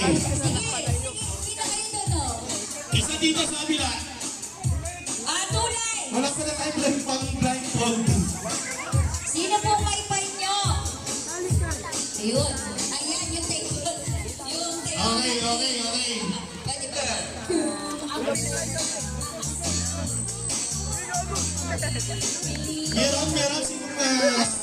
Oh. Isa dito sa kabila. Ah, tunay. Wala pa na tayo blind pang blindfold. Sino pong wifi nyo? Ayun. Ayan, yung take Yung take Okay, okay, okay. Pwede ba? Meron, meron. Sino na?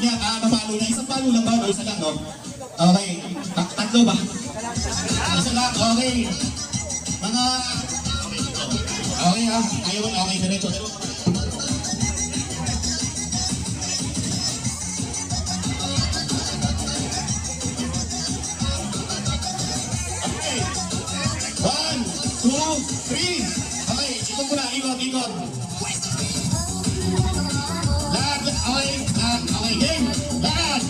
Niya. Ah, mapalo na. Isang palo lang ba? O isa lang, no? Okay. Ta- tatlo ba? Isa lang, okay. Mga... Okay ha? Ayaw, okay, diretso. Game. Lahat.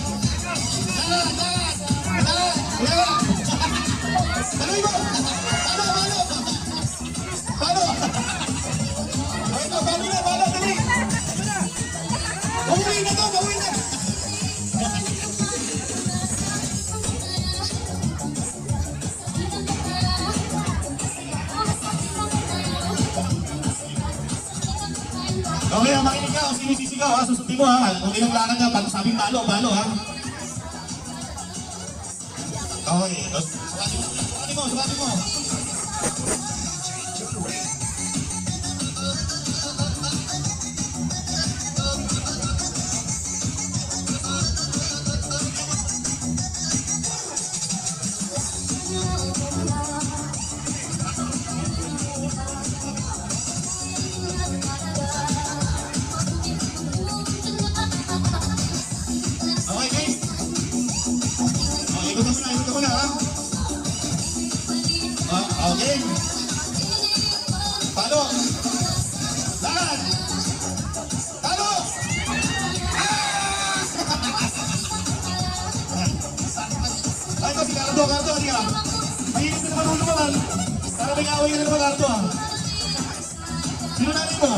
Lahat, lahat, lahat, lahat. Okay, ah, makinig ka. Kung sino sisigaw, ha? Susundin mo, ha? Kung ilang lakad na, pag sabing palo, palo, ha? Okay. tapos Sukatin mo, sukatin mo. Naman. Para may kaaway ka na naman, Cardo, ha? Sino natin mo?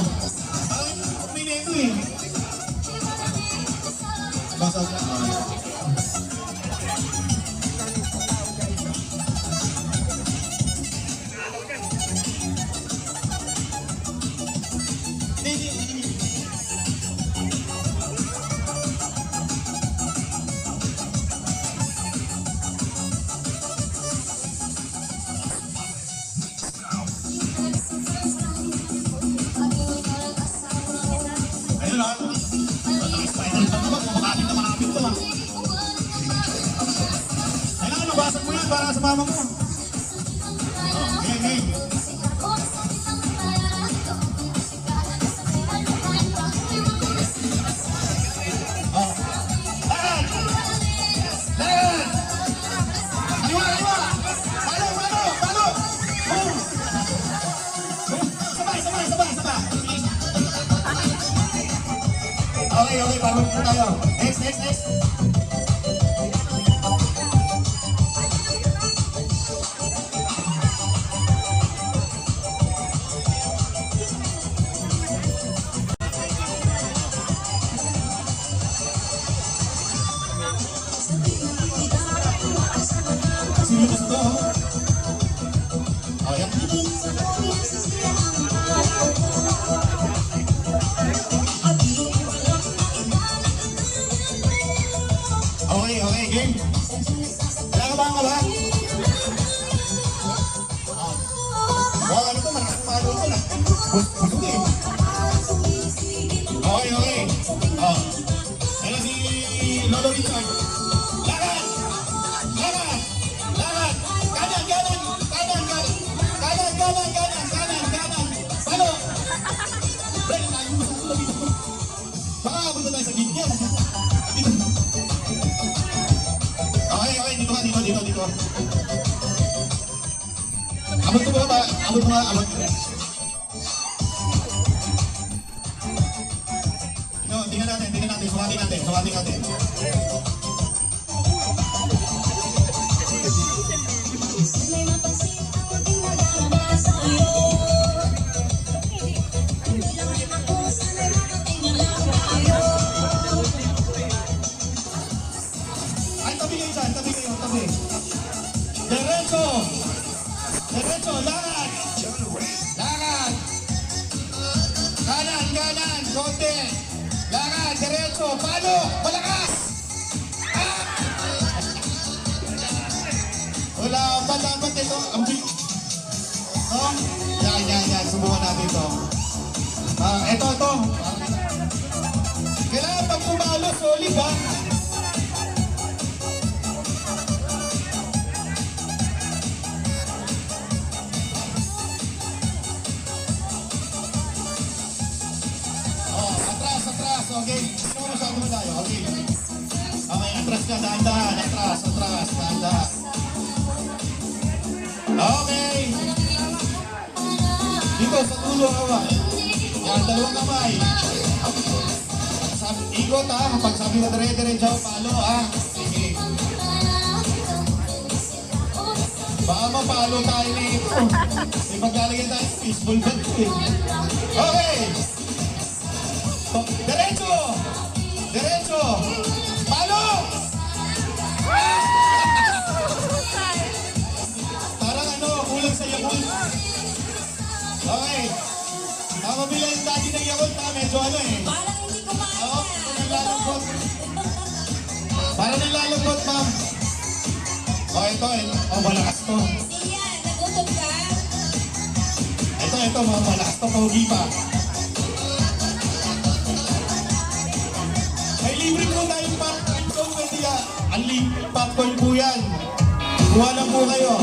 Sa mama mo. Oh, game, game. Oh. Lahat! Lahat! Aliwa, aliwa! Palo, palo, palo! Oh! Sabay, sabay, sabay, sabay! Okay, okay, para po tayo. Next, next, next. Na. Busog eh. Okay, okay. Oh. Ano si Lolo Richard? Lakan! Lakan! Lakan! Kanan, kanan! Kanan, kanan! Kanan, kanan, kanan! Kanan, kanan! Palo! Brent, ayun mo sa ulo dito. Baka punta tayo sa gig yan. Dito. Okay, okay, dito ka, dito, dito, dito. Abot ko ba? Abot mo nga, abot. Natin, sumatin natin, sumatin natin. May mapansin ang aking nadarama sa'yo Hindi lang rin ako, sana'y marating na lang tayo Ay, tabi kayo dyan, tabi kayo, tabi. Diretso! Diretso, lakad! Lakad! Kanan, kanan, konti! Lakad, diretso, palo! Malakas! Ah! Wala pa dapat ito. Ang big. Oh, yan, yan, yan. Subukan natin ito. Ah, ito, ito. Kailangan pag pumalo, solid ha. Okay. Okay, atras ka, dahan-dahan, atras, atras, dahan-dahan. Okay. Dito, sa tulo ka Yan, kamay. Sabi, ikot ha, kapag sabi na dire-diretso, palo ha. Sige. Mapalo tayo nito. May maglalagay tayo sa ko eh. Okay. Diretso! Diretso! Palo! Parang ano, kulang sa Yakult. Okay. Ang mabila yung dati ng Yakult na medyo ano eh. Parang hindi kumain Oo, naglalungkot. Parang nilalungkot, ma'am. Oh, ito eh. Oh, malakas to. Yan, nagutom ka? Ito, ito, mga malakas to. Pogi pa. Yan. Kuha lang po kayo.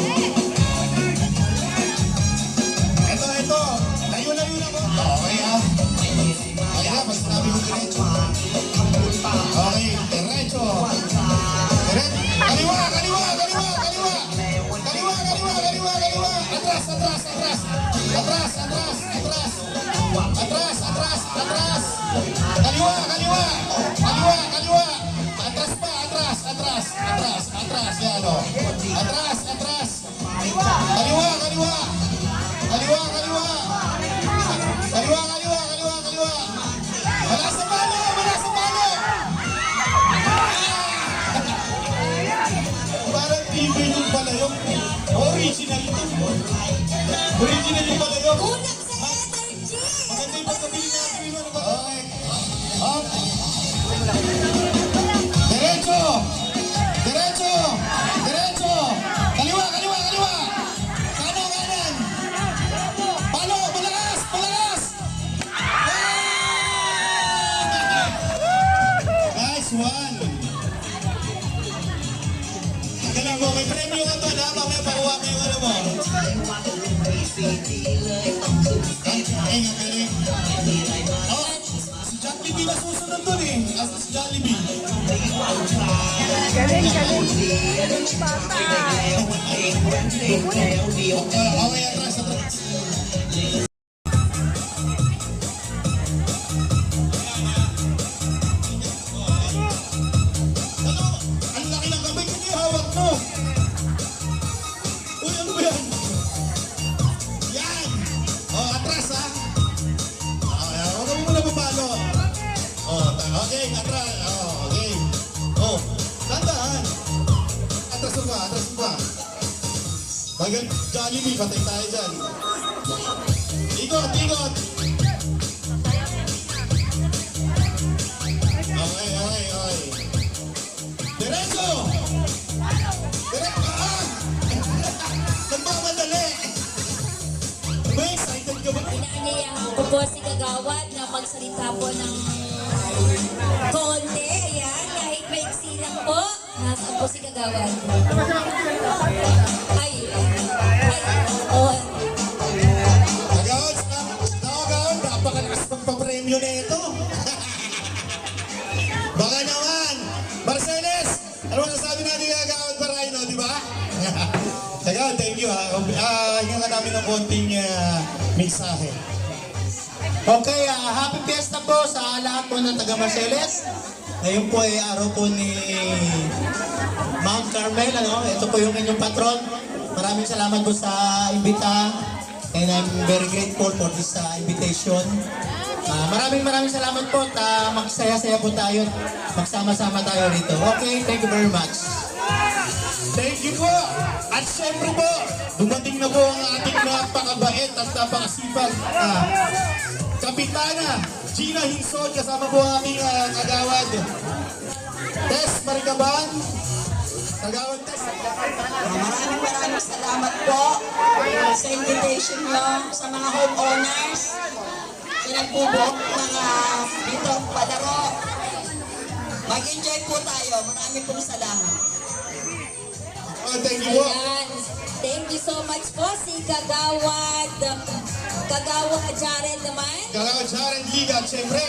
Galing, galing. Galing. Ah, okay, atras, atras. Ang laki ng kamay niya, hawak mo. Uy, ano ba yan? Yan! Oh, atras mo muna papalo. Oh, ta- okay, atras. Oh, Bagal, Jollibee, patay tayo dyan. Ikot, ikot. Okay, okay, okay. Diretso! Diretso! Ah! Nagmamadali! Ba, excited ka ba? Inaanyayahan ko po si Kagawad na magsalita po ng konti. Ayan, kahit maiksi lang po. Nasaan po si Kagawad? Ay, papremyo na ito. Baka naman, Marceles, ano masasabi natin kay Agawad Barayno, di ba? Agawad, thank you ha. Ah, hinga namin ng konting ah, mensahe. Okay, ah, happy fiesta po sa lahat po ng taga Marceles. Ngayon po ay araw po ni Mount Carmel. Ano? Ito po yung inyong patron. Maraming salamat po sa imbita. And I'm very grateful for this ah, invitation. Ah, maraming maraming salamat po. Ta magsaya-saya po tayo. Magsama-sama tayo rito. Okay, thank you very much. Thank you po! At syempre po, dumating na po ang ating napakabait at napakasipag ah, Kapitana Gina Hinsod, kasama po ang ating ah, kagawad Tess Maricaban. Kagawad Tess. Maraming maraming salamat po sa invitation nyo sa mga homeowners. Sa nagbubuok ng uh, dito palaro. Mag-enjoy po tayo. Maraming pong salamat. Oh, thank you. Ayan. Thank you so much po si Kagawad. Kagawad Jared naman. Kagawad Sharon Liga at syempre,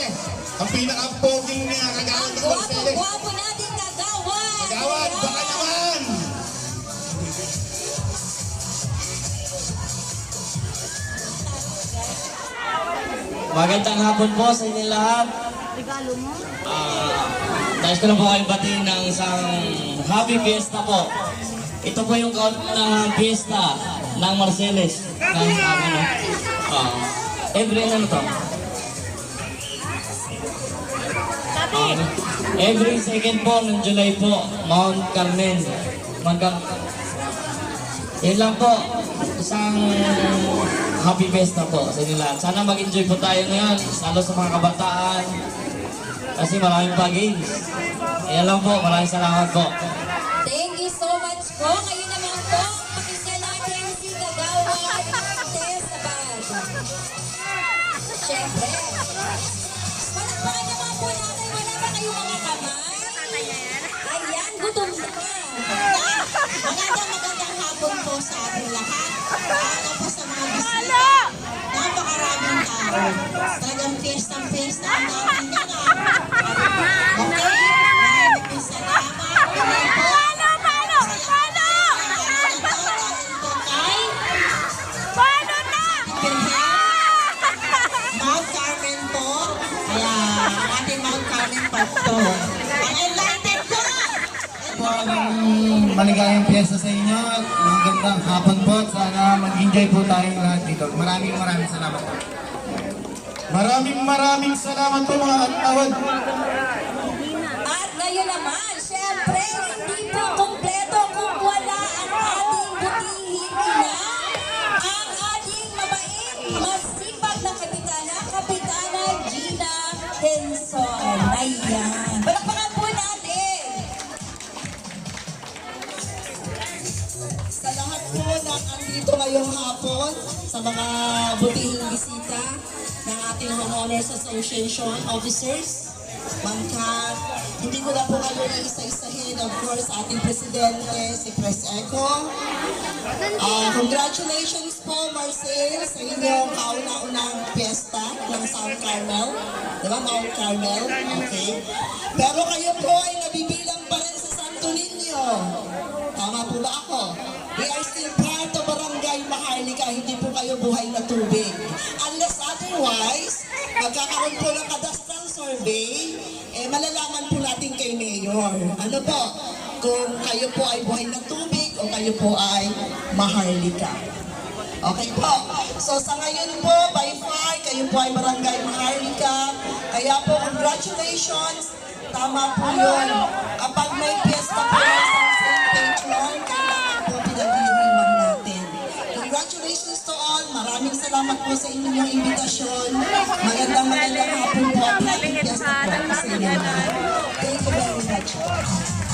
ang pinaka-poging uh, kagawad Ang ng gwapo, Marceles. gwapo natin Kagawad. Kagawad, baka naman! Magandang hapon po sa inyo lahat. Ah, nais ko lang po kayo batiin ng isang happy fiesta po. Ito po yung kaunang fiesta ng Marceles. Ng ano, ah, every ano to? Every second po ng July po, Mount Carmel. Magka yan lang po. Isang happy festa po sa inyo lahat. Sana mag-enjoy po tayo ngayon, lalo sa mga kabataan. Kasi maraming pa games. Yan lang po. Maraming salamat po. Thank you so much po. Ngayon naman po, pakisya natin si Kagawad Tess Abad. Siyempre. Palakpakan naman po natin. Wala ba kayong mga kamay? Ayan, gutom na. Magandang magandang hapon po sa ating lahat. Ano po sa mga bisita. Talagang fiesta-fiesta ang natin yan. ah. Okay? Maraming salamat. Tuloy po. Mount Carmen po. Kaya ating Mount Carmen po to. Ang enlightened po. po ang maligayang piyesta sa inyo. Magandang hapon po. Sana mag-enjoy po tayong lahat dito. Maraming maraming salamat po. Maraming maraming salamat po mga katawad. Ng andito ngayong hapon, sa mga butihing bisita ng ating Homeowners Association officers, Kat, hindi ko na po kayo iisa-isahin, of course, ating presidente, si Pres Eco. Ah, congratulations po, Marcel, sa inyong kauna-unang piyesta ng South Carmel. Di ba, Mount Carmel? Okay. Pero kayo po ay nabibilang pa rin sa Santo Niño. Tama po ba ako? We are still part of Barangay Maharlika, hindi po kayo buhay na tubig. Unless otherwise, magkakaroon po ng cadastral survey, eh malalaman po natin kay Mayor. Ano po? Kung kayo po ay buhay na tubig o kayo po ay Maharlika. Okay po. So sa ngayon po, by far, kayo po ay Barangay Maharlika. Kaya po, congratulations. Tama po yun. Salamat po sa inyong imbitasyon. Magandang magandang hapon po at happy piyesta po sa inyo. Thank you very much.